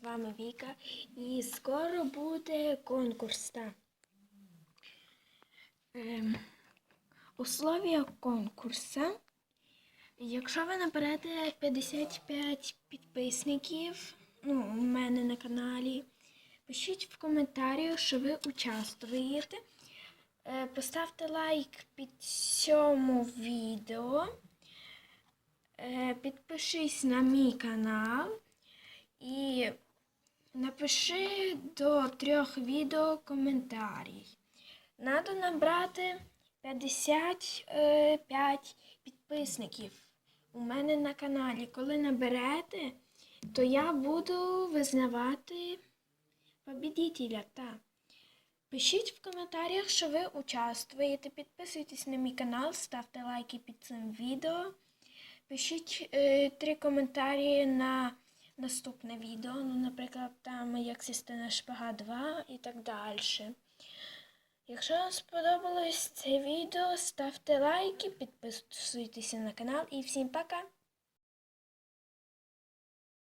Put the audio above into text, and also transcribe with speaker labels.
Speaker 1: вами Віка. І скоро буде конкурс. Так. Ем, условия конкурсу. Якщо ви наберете 55 підписників, ну, у мене на каналі, пишіть в коментарях, що ви участвуєте. Е, Поставте лайк під цьому відео. Е, Підпишись на мій канал і напиши до трьох відео коментарі. Надо набрати 55 підписників у мене на каналі. Коли наберете, то я буду визнавати победителя. Так. Пишіть в коментарях, що ви участвуєте. Підписуйтесь на мій канал, ставте лайки під цим відео. Пишіть е, три коментарі на наступне відео. Ну, наприклад, там як сісти на шпага 2 і так далі. Якщо вам сподобалось це відео, ставте лайки, підписуйтесь на канал і всім пока!